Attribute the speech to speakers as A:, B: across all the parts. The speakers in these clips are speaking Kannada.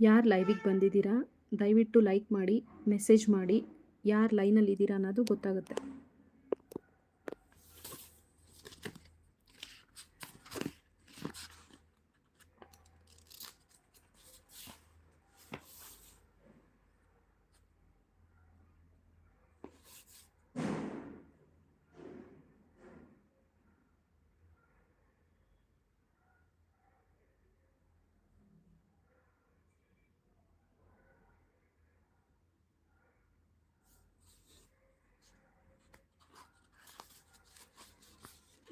A: ಯಾರು ಲೈವಿಗೆ ಬಂದಿದ್ದೀರಾ? ದಯವಿಟ್ಟು ಲೈಕ್ ಮಾಡಿ ಮೆಸೇಜ್ ಮಾಡಿ. ಯಾರು ಲೈನಲ್ಲಿದ್ದೀರಾ ಅನ್ನೋದು ಗೊತ್ತಾಗುತ್ತೆ.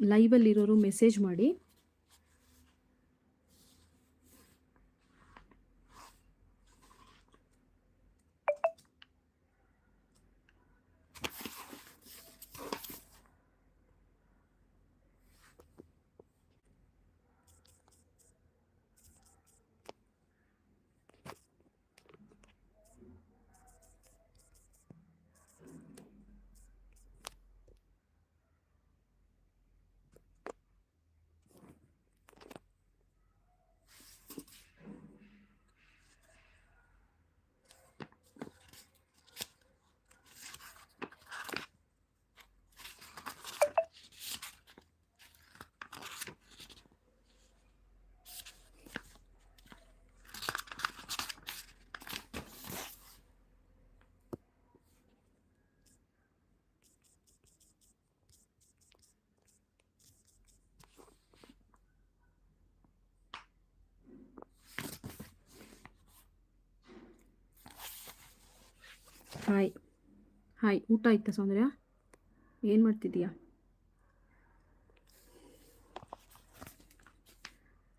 A: ಲೈವಲ್ಲಿರೋರು ಮೆಸೇಜ್ ಮಾಡಿ. ಹಾಯ್ ಹಾಯ್ ಊಟ ಆಯ್ತಾ ಸೌಂದರ್ಯ? ಏನು ಮಾಡ್ತಿದ್ದೀಯಾ?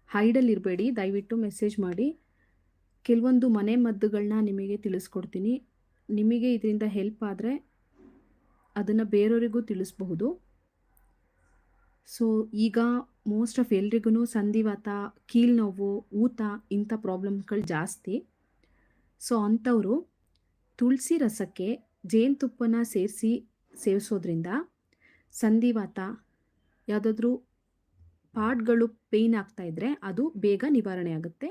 A: ಹೈಡಲ್ಲಿರಬೇಡಿ ದಯವಿಟ್ಟು ಮೆಸೇಜ್ ಮಾಡಿ. ಕೆಲವೊಂದು ಮನೆ ಮದ್ದುಗಳನ್ನ ನಿಮಗೆ ತಿಳಿಸ್ಕೊಡ್ತೀನಿ. ನಿಮಗೆ ಇದರಿಂದ ಹೆಲ್ಪ್ ಆದರೆ ಅದನ್ನು ಬೇರೆಯವರಿಗೂ ತಿಳಿಸ್ಬಹುದು. ಸೊ ಈಗ ಮೋಸ್ಟ್ ಆಫ್ ಎಲ್ರಿಗೂ ಸಂಧಿವಾತ ಕೀಲ್ನೋವು ಊತ ಇಂಥ ಪ್ರಾಬ್ಲಮ್ಗಳು ಜಾಸ್ತಿ. ಸೊ ಅಂಥವರು ತುಳಸಿ ರಸಕ್ಕೆ ಜೇನುತುಪ್ಪನ ಸೇರಿಸಿ ಸೇವಿಸೋದ್ರಿಂದ ಸಂಧಿವಾತ, ಯಾವುದಾದ್ರೂ ಪಾಟ್ಗಳು ಪೇಯ್ನ್ ಆಗ್ತಾ ಇದ್ದರೆ ಅದು ಬೇಗ ನಿವಾರಣೆ ಆಗುತ್ತೆ.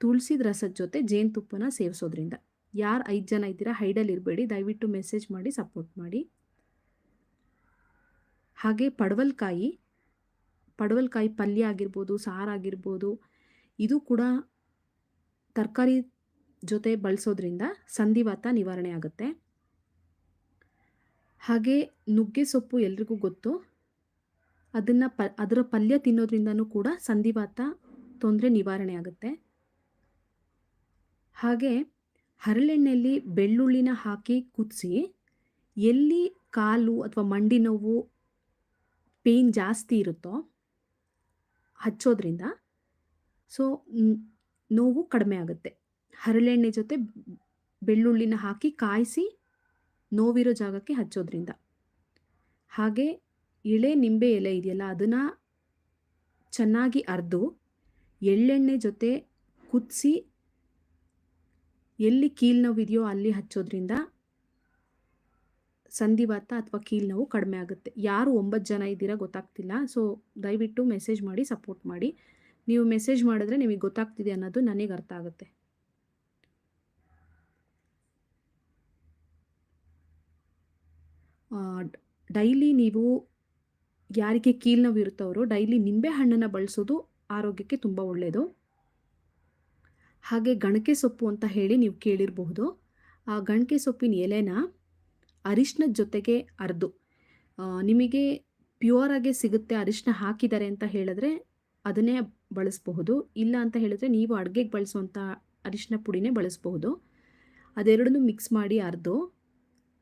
A: ತುಳಸಿದ ರಸದ ಜೊತೆ ಜೇನುತುಪ್ಪನ ಸೇವಿಸೋದ್ರಿಂದ. ಯಾರು ಐದು ಜನ ಇದ್ದೀರಾ ಹೈಡಲ್ಲಿ ಇರಬೇಡಿ. ದಯವಿಟ್ಟು ಮೆಸೇಜ್ ಮಾಡಿ ಸಪೋರ್ಟ್ ಮಾಡಿ. ಹಾಗೆ ಪಡವಲ್ಕಾಯಿ ಪಡವಲ್ಕಾಯಿ ಪಲ್ಯ ಆಗಿರ್ಬೋದು ಸಾರಾಗಿರ್ಬೋದು ಇದು ಕೂಡ ತರಕಾರಿ ಜೊತೆ ಬಳಸೋದ್ರಿಂದ ಸಂಧಿವಾತ ನಿವಾರಣೆ ಆಗುತ್ತೆ. ಹಾಗೆ ನುಗ್ಗೆ ಸೊಪ್ಪು ಎಲ್ರಿಗೂ ಗೊತ್ತು. ಅದನ್ನು ಪ, ಅದರ ಪಲ್ಯ ತಿನ್ನೋದ್ರಿಂದನೂ ಕೂಡ ಸಂಧಿವಾತ ತೊಂದರೆ ನಿವಾರಣೆ ಆಗುತ್ತೆ. ಹಾಗೆ ಹರಳೆಣ್ಣೆಯಲ್ಲಿ ಬೆಳ್ಳುಳ್ಳಿನ ಹಾಕಿ ಕುದಿಸಿ ಎಲ್ಲಿ ಕಾಲು ಅಥವಾ ಮಂಡಿ ನೋವು ಪೇಯ್ನ್ ಜಾಸ್ತಿ ಇರುತ್ತೋ ಹಚ್ಚೋದ್ರಿಂದ ಸೊ ನೋವು ಕಡಿಮೆ ಆಗುತ್ತೆ. ಹರಳೆಣ್ಣೆ ಜೊತೆ ಬೆಳ್ಳುಳ್ಳಿನ ಹಾಕಿ ಕಾಯಿಸಿ ನೋವಿರೋ ಜಾಗಕ್ಕೆ ಹಚ್ಚೋದ್ರಿಂದ. ಹಾಗೆ ಎಳೆ ನಿಂಬೆ ಎಲೆ ಇದೆಯಲ್ಲ, ಅದನ್ನು ಚೆನ್ನಾಗಿ ಅರ್ದು ಎಳ್ಳೆಣ್ಣೆ ಜೊತೆ ಕುದಿಸಿ ಎಲ್ಲಿ ಕೀಲ್ ಇದೆಯೋ ಅಲ್ಲಿ ಹಚ್ಚೋದ್ರಿಂದ ಸಂಧಿವಾತ ಅಥವಾ ಕೀಲ್ ನೋವು ಕಡಿಮೆ ಆಗುತ್ತೆ. ಯಾರು ಒಂಬತ್ತು ಜನ ಇದ್ದೀರಾ ಗೊತ್ತಾಗ್ತಿಲ್ಲ, ಸೊ ದಯವಿಟ್ಟು ಮೆಸೇಜ್ ಮಾಡಿ ಸಪೋರ್ಟ್ ಮಾಡಿ. ನೀವು ಮೆಸೇಜ್ ಮಾಡಿದ್ರೆ ನಿಮಗೆ ಗೊತ್ತಾಗ್ತಿದೆ ಅನ್ನೋದು ನನಗೆ ಅರ್ಥ ಆಗುತ್ತೆ. ಡೈಲಿ ನೀವು ಯಾರಿಗೆ ಕೀಲು ನೋವು ಇರುತ್ತವರೋ ಡೈಲಿ ನಿಂಬೆ ಹಣ್ಣನ್ನು ಬಳಸೋದು ಆರೋಗ್ಯಕ್ಕೆ ತುಂಬ ಒಳ್ಳೆಯದು ಹಾಗೆ ಗಣಕೆ ಸೊಪ್ಪು ಅಂತ ಹೇಳಿ ನೀವು ಕೇಳಿರಬಹುದು. ಆ ಗಣಕೆ ಸೊಪ್ಪಿನ ಎಲೆನ ಅರಿಶಿನದ ಜೊತೆಗೆ ಅರ್ದು. ನಿಮಗೆ ಪ್ಯೂರಾಗೆ ಸಿಗುತ್ತೆ ಅರಿಶಿನ ಹಾಕಿದ್ದಾರೆ ಅಂತ ಹೇಳಿದ್ರೆ ಅದನ್ನೇ ಬಳಸಬಹುದು. ಇಲ್ಲ ಅಂತ ಹೇಳಿದ್ರೆ ನೀವು ಅಡುಗೆಗೆ ಬಳಸುವಂಥ ಅರಿಶಿನ ಪುಡಿನೇ ಬಳಸಬಹುದು. ಅದೆರಡನ್ನೂ ಮಿಕ್ಸ್ ಮಾಡಿ ಅರ್ದು.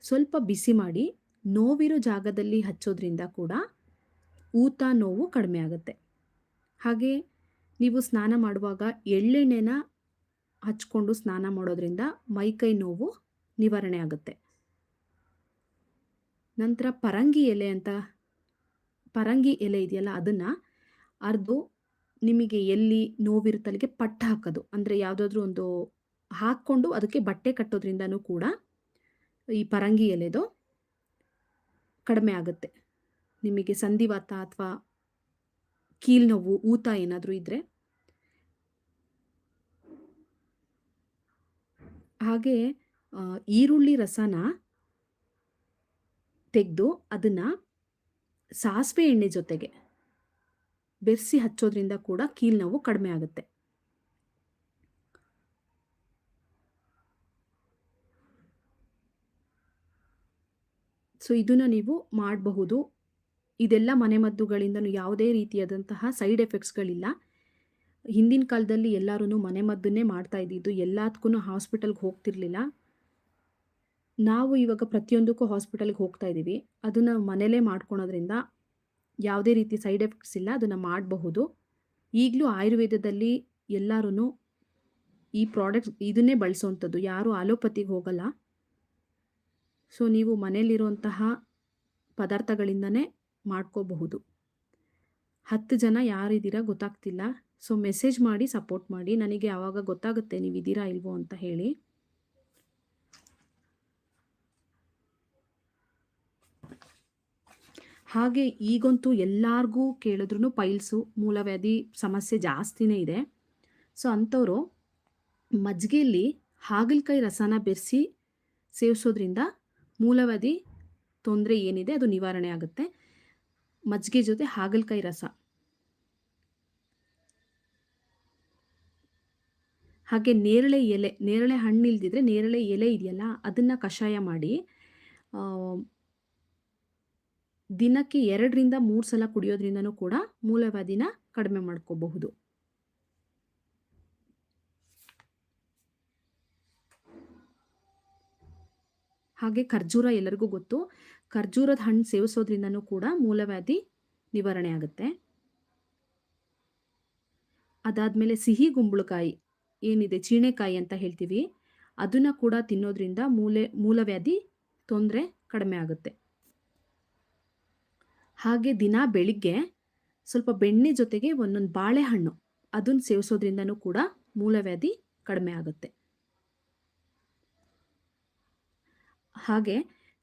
A: ಸ್ವಲ್ಪ ಬಿಸಿ ಮಾಡಿ. ನೋವಿರೋ ಜಾಗದಲ್ಲಿ ಹಚ್ಚೋದ್ರಿಂದ ಕೂಡ ಊತ ನೋವು ಕಡಿಮೆ ಆಗುತ್ತೆ. ಹಾಗೆ ನೀವು ಸ್ನಾನ ಮಾಡುವಾಗ ಎಳ್ಳೆಣ್ಣೆನ ಹಚ್ಕೊಂಡು ಸ್ನಾನ ಮಾಡೋದ್ರಿಂದ ಮೈಕೈ ನೋವು ನಿವಾರಣೆ ಆಗುತ್ತೆ. ನಂತರ ಪರಂಗಿ ಎಲೆ ಅಂತ, ಪರಂಗಿ ಎಲೆ ಇದೆಯಲ್ಲ ಅದನ್ನು ಅರ್ದು ನಿಮಗೆ ಎಲ್ಲಿ ನೋವಿರುತ್ತಲ್ಲಿಗೆ ಪಟ್ಟ ಹಾಕೋದು. ಅಂದರೆ ಯಾವುದಾದ್ರೂ ಒಂದು ಹಾಕ್ಕೊಂಡು ಅದಕ್ಕೆ ಬಟ್ಟೆ ಕಟ್ಟೋದ್ರಿಂದನೂ ಕೂಡ ಈ ಪರಂಗಿ ಎಲೆದು ಕಡಿಮೆ ಆಗುತ್ತೆ. ನಿಮಗೆ ಸಂಧಿವಾತ ಅಥವಾ ಕೀಲು ನೋವು, ಊತ ಏನಾದರೂ ಇದ್ದರೆ ಹಾಗೆ ಈರುಳ್ಳಿ ರಸನ ತೆಗೆದು ಅದನ್ನು ಸಾಸಿವೆ ಎಣ್ಣೆ ಜೊತೆಗೆ ಬೆರೆಸಿ ಹಚ್ಚೋದ್ರಿಂದ ಕೂಡ ಕೀಲ್ ನೋವು ಕಡಿಮೆ ಆಗುತ್ತೆ. ಸೊ ಇದನ್ನು ನೀವು ಮಾಡಬಹುದು. ಇದೆಲ್ಲ ಮನೆಮದ್ದುಗಳಿಂದ ಯಾವುದೇ ರೀತಿಯಾದಂತಹ ಸೈಡ್ ಎಫೆಕ್ಟ್ಸ್ಗಳಿಲ್ಲ. ಹಿಂದಿನ ಕಾಲದಲ್ಲಿ ಎಲ್ಲರೂ ಮನೆಮದ್ದನ್ನೇ ಮಾಡ್ತಾ ಇದ್ದಿದ್ದು ಎಲ್ಲದಕ್ಕೂ ಹಾಸ್ಪಿಟಲ್ಗೆ ಹೋಗ್ತಿರ್ಲಿಲ್ಲ. ನಾವು ಇವಾಗ ಪ್ರತಿಯೊಂದಕ್ಕೂ ಹಾಸ್ಪಿಟಲ್ಗೆ ಹೋಗ್ತಾ ಇದ್ದೀವಿ. ಅದನ್ನು ಮನೇಲೇ ಮಾಡ್ಕೊಳೋದ್ರಿಂದ ಯಾವುದೇ ರೀತಿ ಸೈಡ್ ಎಫೆಕ್ಟ್ಸ್ ಇಲ್ಲ, ಅದನ್ನು ಮಾಡಬಹುದು. ಈಗಲೂ ಆಯುರ್ವೇದದಲ್ಲಿ ಎಲ್ಲರೂ ಈ ಪ್ರಾಡಕ್ಟ್ಸ್ ಇದನ್ನೇ ಬಳಸೋವಂಥದ್ದು ಯಾರೂ ಆಲೋಪತಿಗೆ ಹೋಗಲ್ಲ. ಸೊ ನೀವು ಮನೆಯಲ್ಲಿರುವಂತಹ ಪದಾರ್ಥಗಳಿಂದನೇ ಮಾಡ್ಕೋಬಹುದು. ಹತ್ತು ಜನ ಯಾರಿದ್ದೀರಾ ಗೊತ್ತಾಗ್ತಿಲ್ಲ. ಸೊ ಮೆಸೇಜ್ ಮಾಡಿ, ಸಪೋರ್ಟ್ ಮಾಡಿ. ನನಗೆ ಆವಾಗ ಗೊತ್ತಾಗುತ್ತೆ ನೀವು ಇದ್ದೀರಾ ಇಲ್ವೋ ಅಂತ ಹೇಳಿ. ಹಾಗೆ ಈಗಂತೂ ಎಲ್ಲರಿಗೂ ಕೇಳಿದ್ರೂ ಪೈಲ್ಸು, ಮೂಲವ್ಯಾಧಿ ಸಮಸ್ಯೆ ಜಾಸ್ತಿನೇ ಇದೆ. ಸೊ ಅಂಥವರು ಮಜ್ಜಿಗೆಯಲ್ಲಿ ಹಾಗಲಕಾಯಿ ರಸನ ಬೆರೆಸಿ ಸೇವಿಸೋದ್ರಿಂದ ಮೂಲವ್ಯಾಧಿ ತೊಂದರೆ ಏನಿದೆ ಅದು ನಿವಾರಣೆ ಆಗುತ್ತೆ. ಮಜ್ಜಿಗೆ ಜೊತೆ ಹಾಗಲಕಾಯಿ ರಸ. ಹಾಗೆ ನೇರಳೆ ಎಲೆ, ನೇರಳೆ ಹಣ್ಣು ಇಲ್ದಿದ್ರೆ ನೇರಳೆ ಎಲೆ ಇದೆಯಲ್ಲ, ಅದನ್ನು ಕಷಾಯ ಮಾಡಿ ದಿನಕ್ಕೆ ಎರಡರಿಂದ ಮೂರು ಸಲ ಕುಡಿಯೋದ್ರಿಂದನೂ ಕೂಡ ಮೂಲವ್ಯಾಧಿನ ಕಡಿಮೆ ಮಾಡ್ಕೋಬಹುದು. ಹಾಗೆ ಖರ್ಜೂರ ಎಲ್ಲರಿಗೂ ಗೊತ್ತು. ಖರ್ಜೂರದ ಹಣ್ಣು ಸೇವಿಸೋದ್ರಿಂದನೂ ಕೂಡ ಮೂಲವ್ಯಾಧಿ ನಿವಾರಣೆ ಆಗುತ್ತೆ. ಅದಾದಮೇಲೆ ಸಿಹಿ ಗುಂಬಳಕಾಯಿ ಏನಿದೆ, ಚೀಣೆಕಾಯಿ ಅಂತ ಹೇಳ್ತೀವಿ. ಅದನ್ನು ಕೂಡ ತಿನ್ನೋದ್ರಿಂದ ಮೂಲೆ, ಮೂಲವ್ಯಾಧಿ ತೊಂದರೆ ಕಡಿಮೆ ಆಗುತ್ತೆ. ಹಾಗೆ ದಿನ ಬೆಳಿಗ್ಗೆ ಸ್ವಲ್ಪ ಬೆಣ್ಣೆ ಜೊತೆಗೆ ಒಂದೊಂದು ಬಾಳೆಹಣ್ಣು ಅದನ್ನು ಸೇವಿಸೋದ್ರಿಂದನೂ ಕೂಡ ಮೂಲವ್ಯಾಧಿ ಕಡಿಮೆ ಆಗುತ್ತೆ. ಹಾಗೆ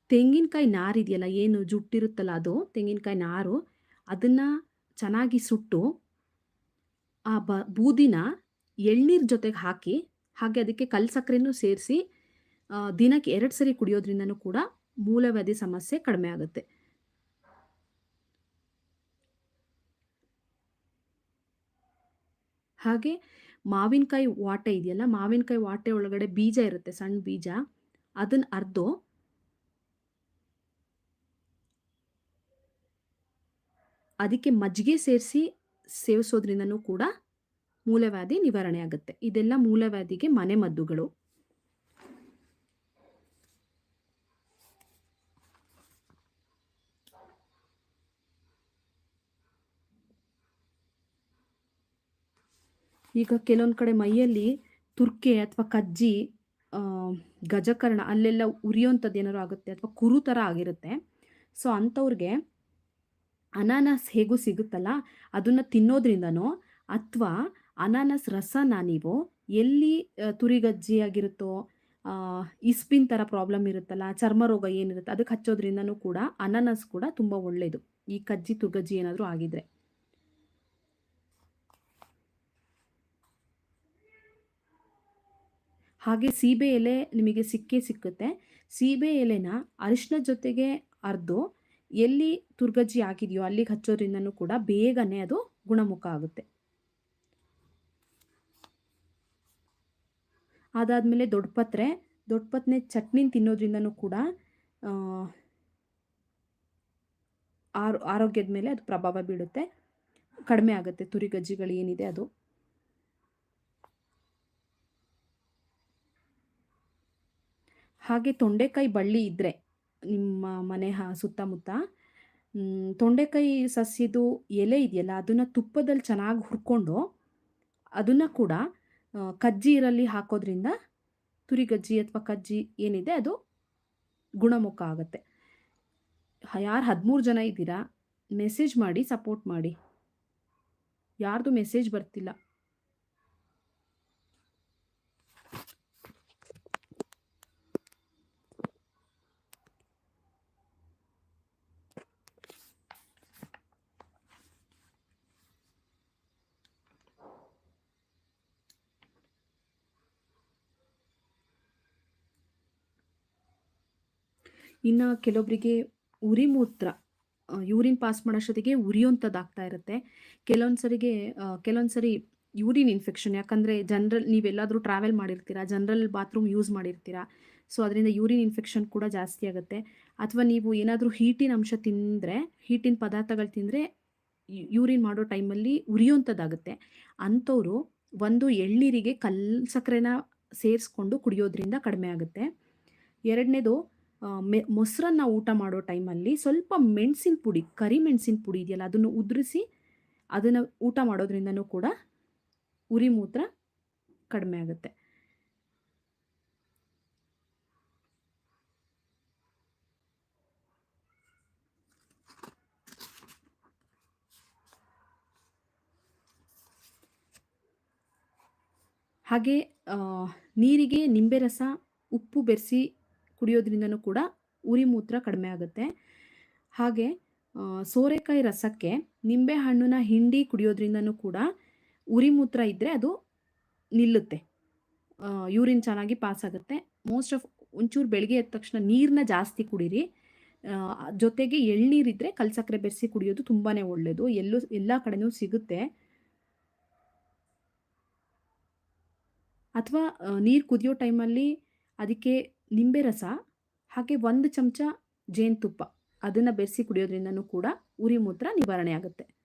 A: ತೆಂಗಿನಕಾಯಿ ನಾರಿದೆಯಲ್ಲ, ಏನು ಜುಟ್ಟಿರುತ್ತಲ್ಲ ಅದು, ತೆಂಗಿನಕಾಯಿ ನಾರು, ಅದನ್ನು ಚೆನ್ನಾಗಿ ಸುಟ್ಟು ಆ ಬ, ಬೂದಿನ ಎಳ್ನೀರು ಜೊತೆಗೆ ಹಾಕಿ, ಹಾಗೆ ಅದಕ್ಕೆ ಕಲ್ಲು ಸಕ್ಕರೆನೂ ಸೇರಿಸಿ ದಿನಕ್ಕೆ ಎರಡು ಸರಿ ಕುಡಿಯೋದ್ರಿಂದನೂ ಕೂಡ ಮೂಲವ್ಯಾಧಿ ಸಮಸ್ಯೆ ಕಡಿಮೆ ಆಗುತ್ತೆ. ಹಾಗೆ ಮಾವಿನಕಾಯಿ ವಾಟೆ ಇದೆಯಲ್ಲ, ಮಾವಿನಕಾಯಿ ವಾಟೆ ಒಳಗಡೆ ಬೀಜ ಇರುತ್ತೆ, ಸಣ್ಣ ಬೀಜ, ಅದನ್ನು ಅರ್ದು ಅದಕ್ಕೆ ಮಜ್ಜಿಗೆ ಸೇರಿಸಿ ಸೇವಿಸೋದ್ರಿಂದನೂ ಕೂಡ ಮೂಲವ್ಯಾಧಿ ನಿವಾರಣೆ ಆಗುತ್ತೆ. ಇದೆಲ್ಲ ಮೂಲವ್ಯಾಧಿಗೆ ಮನೆಮದ್ದುಗಳು ಈಗ ಕೆಲವೊಂದು ಕಡೆ ಮೈಯಲ್ಲಿ ತುರ್ಕೆ ಅಥವಾ ಕಜ್ಜಿ ಗಜಕರ್ಣ ಅಲ್ಲೆಲ್ಲ ಉರಿಯೋಂಥದ್ದು ಏನಾದ್ರು ಆಗುತ್ತೆ ಅಥವಾ ಕುರು ಥರ ಆಗಿರುತ್ತೆ. ಸೊ ಅಂಥವ್ರಿಗೆ ಅನಾನಸ್ ಹೇಗೂ ಸಿಗುತ್ತಲ್ಲ? ಅದನ್ನು ತಿನ್ನೋದ್ರಿಂದನೋ? ಅಥವಾ ಅನಾನಸ್ ರಸನ ನೀವು ಎಲ್ಲಿ ತುರಿಗಜ್ಜಿಯಾಗಿರುತ್ತೋ? ಇಸ್ಪಿನ್ ಥರ ಪ್ರಾಬ್ಲಮ್ ಇರುತ್ತಲ್ಲ, ಚರ್ಮ ರೋಗ ಏನಿರುತ್ತೆ ಅದಕ್ಕೆ ಹಚ್ಚೋದ್ರಿಂದನೂ ಕೂಡ ಅನಾನಸ್ ಕೂಡ ತುಂಬ ಒಳ್ಳೆಯದು ಈ ಕಜ್ಜಿ, ತುರ್ಗಜ್ಜಿ ಏನಾದರೂ ಆಗಿದ್ರೆ. ಹಾಗೆ ಸೀಬೆ ಎಲೆ ನಿಮಗೆ ಸಿಕ್ಕೇ ಸಿಕ್ಕುತ್ತೆ. ಸೀಬೆ ಎಲೆನ ಅರಿಶಿನ ಜೊತೆಗೆ ಅರ್ದು ಎಲ್ಲಿ ತುರ್ಗಜ್ಜಿ ಆಗಿದೆಯೋ ಅಲ್ಲಿಗೆ ಹಚ್ಚೋದ್ರಿಂದನೂ ಕೂಡ ಬೇಗನೆ ಅದು ಗುಣಮುಖ ಆಗುತ್ತೆ. ಅದಾದಮೇಲೆ ದೊಡ್ಡಪತ್ರೆ ದೊಡ್ಡಪತ್ನೆ ಚಟ್ನಿ ತಿನ್ನೋದ್ರಿಂದನೂ ಕೂಡ ಆರೋಗ್ಯದ ಮೇಲೆ ಅದು ಪ್ರಭಾವ ಬೀಳುತ್ತೆ. ಕಡಿಮೆ ಆಗುತ್ತೆ, ತುರಿಗಜ್ಜಿಗಳು ಏನಿದೆ ಅದು. ಹಾಗೆ ತೊಂಡೆಕಾಯಿ ಬಳ್ಳಿ ಇದ್ದರೆ ನಿಮ್ಮ ಮನೆ ಹ, ಸುತ್ತಮುತ್ತ. ತೊಂಡೆಕಾಯಿ ಸಸ್ಯದು ಎಲೆ ಇದೆಯಲ್ಲ, ಅದನ್ನು ತುಪ್ಪದಲ್ಲಿ ಚೆನ್ನಾಗಿ ಹುರ್ಕೊಂಡು ಅದನ್ನು ಕೂಡ ಕಜ್ಜಿ ಇರಲಿ ಹಾಕೋದ್ರಿಂದ ತುರಿಗಜ್ಜಿ ಅಥವಾ ಕಜ್ಜಿ ಏನಿದೆ ಅದು ಗುಣಮುಖ ಆಗುತ್ತೆ. ಯಾರು ಹದಿಮೂರು ಜನ ಇದ್ದೀರಾ, ಮೆಸೇಜ್ ಮಾಡಿ, ಸಪೋರ್ಟ್ ಮಾಡಿ. ಯಾರ್ದು ಮೆಸೇಜ್ ಬರ್ತಿಲ್ಲ. ಇನ್ನು ಕೆಲವೊಬ್ಬರಿಗೆ ಉರಿ ಮೂತ್ರ ಯೂರಿನ್ ಪಾಸ್ ಮಾಡೋಷ್ಟೊತ್ತಿಗೆ ಉರಿಯುವಂಥದ್ದಾಗ್ತಾ ಇರುತ್ತೆ. ಕೆಲವೊಂದು ಸರಿಗೆ ಕೆಲವೊಂದು ಸರಿ ಯೂರಿನ್ ಇನ್ಫೆಕ್ಷನ್ ಯಾಕಂದರೆ ಜನರಲ್ ನೀವೆಲ್ಲಾದರೂ ಟ್ರಾವೆಲ್ ಮಾಡಿರ್ತೀರಾ ಜನರಲ್ ಬಾತ್ರೂಮ್ ಯೂಸ್ ಮಾಡಿರ್ತೀರಾ ಸೊ ಅದರಿಂದ ಯೂರಿನ್ ಇನ್ಫೆಕ್ಷನ್ ಕೂಡ ಜಾಸ್ತಿ ಆಗುತ್ತೆ. ಅಥವಾ ನೀವು ಏನಾದರೂ ಹೀಟಿನ ಅಂಶ ತಿಂದರೆ, ಹೀಟಿನ ಪದಾರ್ಥಗಳು ತಿಂದರೆ ಯೂರಿನ್ ಮಾಡೋ ಟೈಮಲ್ಲಿ ಉರಿಯುವಂಥದ್ದಾಗುತ್ತೆ. ಅಂಥವ್ರು ಒಂದು ಎಳ್ನೀರಿಗೆ ಕಲ್ಲು ಸಕ್ಕರೆನ ಸೇರಿಸ್ಕೊಂಡು ಕುಡಿಯೋದ್ರಿಂದ ಕಡಿಮೆ ಆಗುತ್ತೆ. ಎರಡನೇದು ಮೆ, ಮೊಸರನ್ನ ಊಟ ಮಾಡೋ ಟೈಮಲ್ಲಿ ಸ್ವಲ್ಪ ಮೆಣಸಿನ ಪುಡಿ ಕರಿಮೆಣಸಿನ ಪುಡಿ ಇದೆಯಲ್ಲ, ಅದನ್ನು ಉದುರಿಸಿ ಅದನ್ನು ಊಟ ಮಾಡೋದ್ರಿಂದನೂ ಕೂಡ ಉರಿ ಮೂತ್ರ ಕಡಿಮೆ ಆಗುತ್ತೆ. ಹಾಗೆ ನೀರಿಗೆ ನಿಂಬೆ ರಸ, ಉಪ್ಪು ಬೆರೆಸಿ ಕುಡಿಯೋದ್ರಿಂದನೂ ಕೂಡ ಉರಿ ಮೂತ್ರ ಕಡಿಮೆ ಆಗುತ್ತೆ. ಹಾಗೆ ಸೋರೆಕಾಯಿ ರಸಕ್ಕೆ ನಿಂಬೆ ಹಣ್ಣನ್ನ ಹಿಂಡಿ ಕುಡಿಯೋದ್ರಿಂದನೂ ಕೂಡ ಉರಿ ಮೂತ್ರ ಇದ್ದರೆ ಅದು ನಿಲ್ಲುತ್ತೆ. ಯೂರಿನ್ ಚೆನ್ನಾಗಿ ಪಾಸ್ ಆಗುತ್ತೆ. ಮೋಸ್ಟ್ ಆಫ್ ಒಂಚೂರು ಬೆಳಗ್ಗೆ ಎದ್ದ ತಕ್ಷಣ ನೀರನ್ನ ಜಾಸ್ತಿ ಕುಡೀರಿ. ಜೊತೆಗೆ ಎಳ್ನೀರಿದ್ದರೆ ಕಲ್ಸಕ್ಕರೆ ಬೆರೆಸಿ ಕುಡಿಯೋದು ತುಂಬಾ ಒಳ್ಳೆಯದು ಎಲ್ಲೂ, ಎಲ್ಲ ಕಡೆನೂ ಸಿಗುತ್ತೆ. ಅಥವಾ ನೀರು ಕುದಿಯೋ ಟೈಮಲ್ಲಿ ಅದಕ್ಕೆ ನಿಂಬೆ ರಸ ಹಾಗೆ ಒಂದು ಚಮಚ ಜೇನುತುಪ್ಪ. ಅದನ್ನು ಬೆರೆಸಿ ಕುಡಿಯೋದ್ರಿಂದನೂ ಕೂಡ ಉರಿ ಮೂತ್ರ ನಿವಾರಣೆ ಆಗುತ್ತೆ.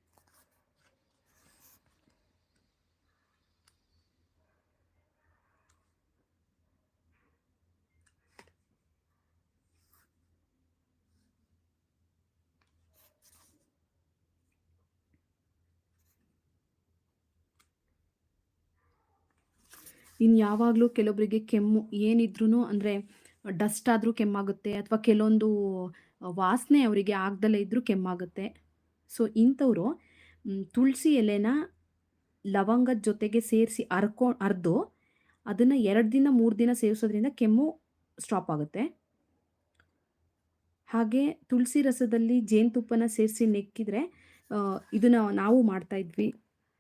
A: ಇನ್ನು ಯಾವಾಗಲೂ ಕೆಲವೊಬ್ಬರಿಗೆ ಕೆಮ್ಮು ಏನಿದ್ರೂ ಅಂದರೆ ಡಸ್ಟ್ ಆದರೂ ಕೆಮ್ಮಾಗುತ್ತೆ ಅಥವಾ ಕೆಲವೊಂದು ವಾಸನೆ ಅವರಿಗೆ ಆಗ್ದಲೇ ಇದ್ದರೂ ಕೆಮ್ಮಾಗುತ್ತೆ. ಸೊ ಇಂಥವರು ತುಳಸಿ ಎಲೆನ ಲವಂಗದ ಜೊತೆಗೆ ಸೇರಿಸಿ ಅರ್ಕೊ, ಅರ್ದು ಅದನ್ನು ಎರಡು ದಿನ, ಮೂರು ದಿನ ಸೇವಿಸೋದ್ರಿಂದ ಕೆಮ್ಮು ಸ್ಟಾಪ್ ಆಗುತ್ತೆ. ಹಾಗೆ ತುಳಸಿ ರಸದಲ್ಲಿ ಜೇನುತುಪ್ಪನ ಸೇರಿಸಿ ನೆಕ್ಕಿದರೆ ಇದನ್ನು ನಾವು ಮಾಡ್ತಾ ಇದ್ವಿ.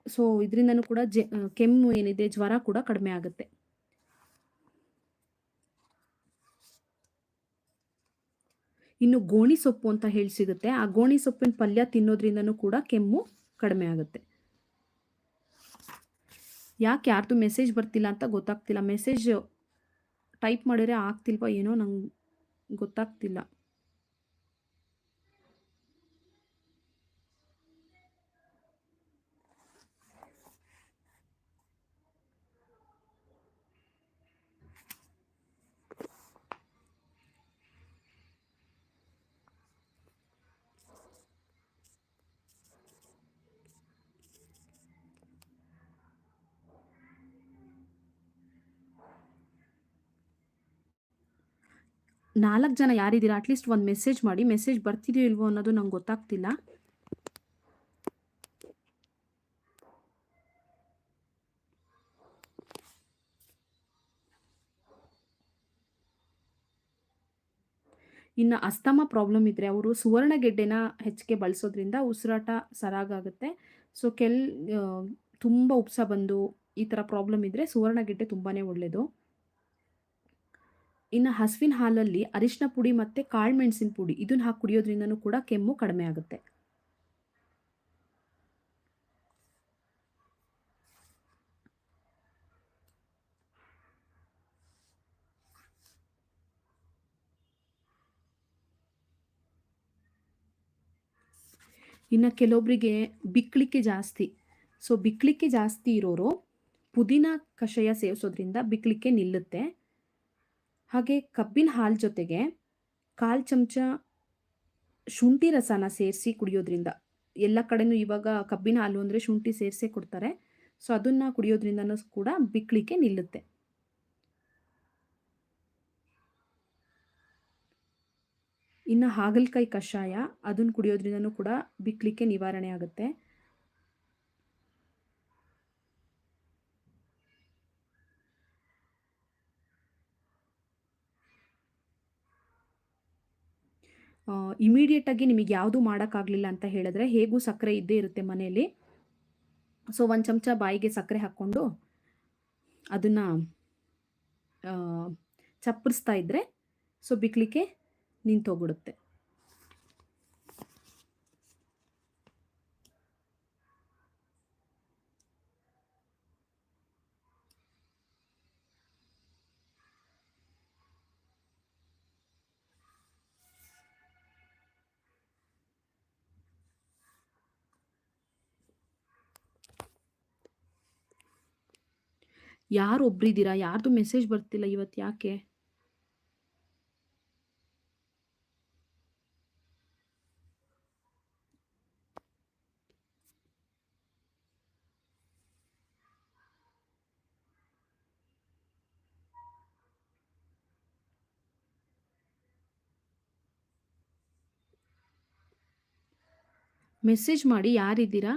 A: ಸೊ ಇದರಿಂದನೂ ಕೂಡ ಜೆ ಕೆಮ್ಮು ಏನಿದೆ, ಜ್ವರ ಕೂಡ ಕಡಿಮೆ ಆಗುತ್ತೆ. ಇನ್ನು ಗೋಣಿ ಸೊಪ್ಪು ಅಂತ ಹೇಳಿ ಸಿಗುತ್ತೆ. ಆ ಗೋಣಿ ಸೊಪ್ಪಿನ ಪಲ್ಯ ತಿನ್ನೋದ್ರಿಂದನೂ ಕೂಡ ಕೆಮ್ಮು ಕಡಿಮೆ ಆಗುತ್ತೆ. ಯಾಕೆ ಯಾರ್ದು ಮೆಸೇಜ್ ಬರ್ತಿಲ್ಲ ಅಂತ ಗೊತ್ತಾಗ್ತಿಲ್ಲ. ಮೆಸೇಜ್ ಟೈಪ್ ಮಾಡಿದ್ರೆ ಆಗ್ತಿಲ್ವಾ ಏನೋ ನಂಗೆ ಗೊತ್ತಾಗ್ತಿಲ್ಲ. ನಾಲ್ಕು ಜನ ಯಾರಿದ್ದೀರಾ? ಅಟ್ಲೀಸ್ಟ್ ಒಂದು ಮೆಸೇಜ್ ಮಾಡಿ. ಮೆಸೇಜ್ ಬರ್ತಿದೆಯೋ ಇಲ್ವೋ ಅನ್ನೋದು ನಂಗೆ ಗೊತ್ತಾಗ್ತಿಲ್ಲ. ಇನ್ನು ಅಸ್ತಮ ಪ್ರಾಬ್ಲಮ್ ಇದ್ದರೆ ಅವರು ಸುವರ್ಣಗೆಡ್ಡೆನ ಹೆಚ್ಚಿಗೆ ಬಳಸೋದ್ರಿಂದ ಉಸಿರಾಟ ಸರಾಗಾಗುತ್ತೆ ಸೊ ಕೆಲ್ ತುಂಬ ಉಪ್ಸ ಬಂದು ಈ ಥರ ಪ್ರಾಬ್ಲಮ್ ಇದ್ದರೆ ಸುವರ್ಣಗೆಡ್ಡೆ ತುಂಬಾ ಒಳ್ಳೆಯದು ಇನ್ನು ಹಸುವಿನ ಹಾಲಲ್ಲಿ ಅರಿಶಿನ ಪುಡಿ ಮತ್ತು ಕಾಳು ಮೆಣಸಿನ ಪುಡಿ, ಇದನ್ನ ಹಾಕಿ ಕುಡಿಯೋದ್ರಿಂದನೂ ಕೂಡ ಕೆಮ್ಮು ಕಡಿಮೆ ಆಗುತ್ತೆ. ಇನ್ನು ಕೆಲವೊಬ್ಬರಿಗೆ ಬಿಕ್ಕಳಿಕೆ ಜಾಸ್ತಿ. ಸೊ ಬಿಕ್ಕಳಿಕೆ ಜಾಸ್ತಿ ಇರೋರು ಪುದೀನ ಕಷಾಯ ಸೇವಿಸೋದ್ರಿಂದ ಬಿಕ್ಕಳಿಕೆ ನಿಲ್ಲುತ್ತೆ. ಹಾಗೆ ಕಬ್ಬಿನ ಹಾಲು ಜೊತೆಗೆ ಕಾಲು ಚಮಚ ಶುಂಠಿ ರಸನ ಸೇರಿಸಿ ಕುಡಿಯೋದ್ರಿಂದ. ಎಲ್ಲ ಕಡೆನೂ ಇವಾಗ ಕಬ್ಬಿನ ಹಾಲು ಅಂದರೆ ಶುಂಠಿ ಸೇರಿಸೇ ಕೊಡ್ತಾರೆ. ಸೊ ಅದನ್ನು ಕುಡಿಯೋದ್ರಿಂದನೂ ಕೂಡ ಬಿಕ್ಕಳಿಕೆ ನಿಲ್ಲುತ್ತೆ. ಇನ್ನು ಹಾಗಲಕಾಯಿ ಕಷಾಯ ಅದನ್ನು ಕುಡಿಯೋದ್ರಿಂದನೂ ಕೂಡ ಬಿಕ್ಕಲಿಕ್ಕೆ ನಿವಾರಣೆ ಆಗುತ್ತೆ. ಇಮಿಡಿಯೇಟಾಗಿ ನಿಮಗೆ ಯಾವುದು ಮಾಡೋಕ್ಕಾಗಲಿಲ್ಲ ಅಂತ ಹೇಳಿದ್ರೆ ಹೇಗೂ ಸಕ್ಕರೆ ಇದ್ದೇ ಇರುತ್ತೆ ಮನೆಯಲ್ಲಿ. ಸೊ ಒಂದು ಚಮಚ ಬಾಯಿಗೆ ಸಕ್ಕರೆ ಹಾಕ್ಕೊಂಡು ಅದನ್ನು ಚಪ್ಪರಿಸ್ತಾ ಇದ್ದರೆ ಸೊ ಬಿಕ್ಕಲಿಕ್ಕೆ ನಿಂತೋಗ್ಬಿಡುತ್ತೆ. ಯಾರು ಒಬ್ರಿದ್ದೀರಾ? ಯಾರ್ದು ಮೆಸೇಜ್ ಬರ್ತಿಲ್ಲ ಇವತ್ತು ಯಾಕೆ? ಮೆಸೇಜ್ ಮಾಡಿ ಯಾರಿದ್ದೀರಾ?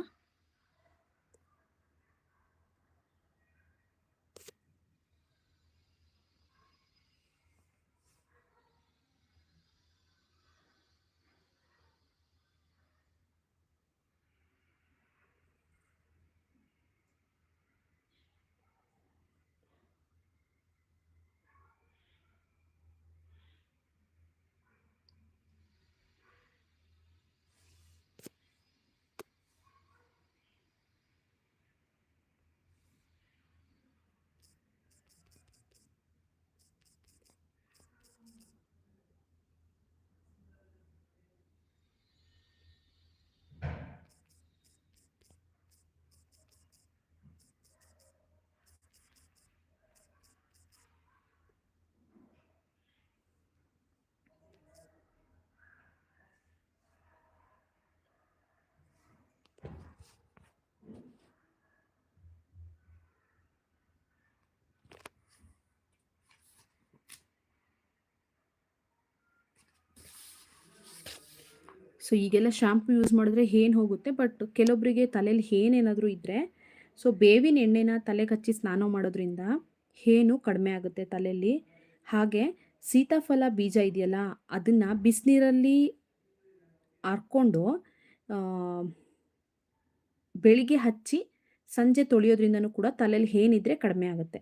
A: ಸೊ ಈಗೆಲ್ಲ ಶ್ಯಾಂಪು ಯೂಸ್ ಮಾಡಿದ್ರೆ ಏನು ಹೋಗುತ್ತೆ? ಬಟ್ ಕೆಲವೊಬ್ಬರಿಗೆ ತಲೆಯಲ್ಲಿ ಏನೇನಾದರೂ ಇದ್ದರೆ ಸೊ ಬೇವಿನ ಎಣ್ಣೆನ ತಲೆಗೆ ಕಚ್ಚಿ ಸ್ನಾನ ಮಾಡೋದ್ರಿಂದ ಹೇನು ಕಡಿಮೆ ಆಗುತ್ತೆ ತಲೆಯಲ್ಲಿ ಹಾಗೆ ಸೀತಾಫಲ ಬೀಜ ಇದೆಯಲ್ಲ, ಅದನ್ನು ಬಿಸಿನೀರಲ್ಲಿ ಹರ್ಕೊಂಡು ಬೆಳಿಗ್ಗೆ ಹಚ್ಚಿ ಸಂಜೆ ತೊಳೆಯೋದ್ರಿಂದನೂ ಕೂಡ ತಲೆಯಲ್ಲಿ ಏನಿದ್ರೆ ಕಡಿಮೆ ಆಗುತ್ತೆ.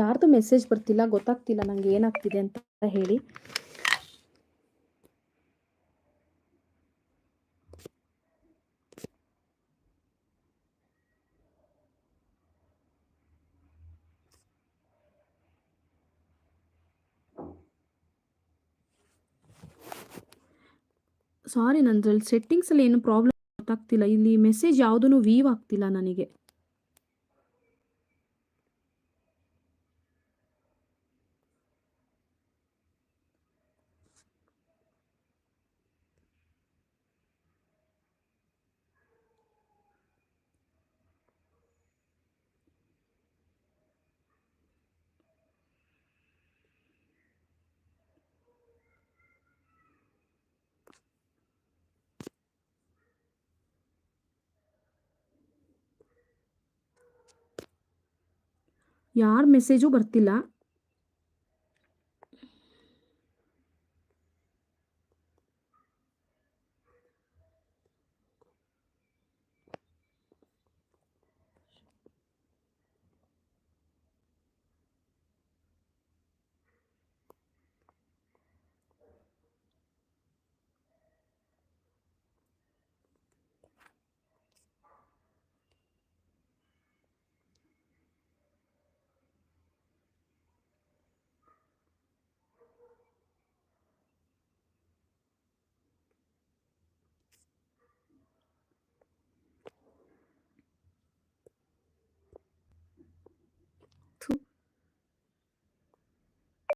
A: ಯಾರ್ದು ಮೆಸೇಜ್ ಬರ್ತಿಲ್ಲ, ಗೊತ್ತಾಗ್ತಿಲ್ಲ ನನಗೆ ಏನಾಗ್ತಿದೆ ಅಂತ ಹೇಳಿ. ಸಾರಿ ನಂದ್ರಲ್ಲಿ ಸೆಟ್ಟಿಂಗ್ಸಲ್ಲಿ ಏನು ಪ್ರಾಬ್ಲಮ್ ಗೊತ್ತಾಗ್ತಿಲ್ಲ. ಇಲ್ಲಿ ಮೆಸೇಜ್ ಯಾವುದೂ ವೀವ್ ಆಗ್ತಿಲ್ಲ ನನಗೆ. ಯಾರ ಮೆಸೇಜು ಬರ್ತಿಲ್ಲ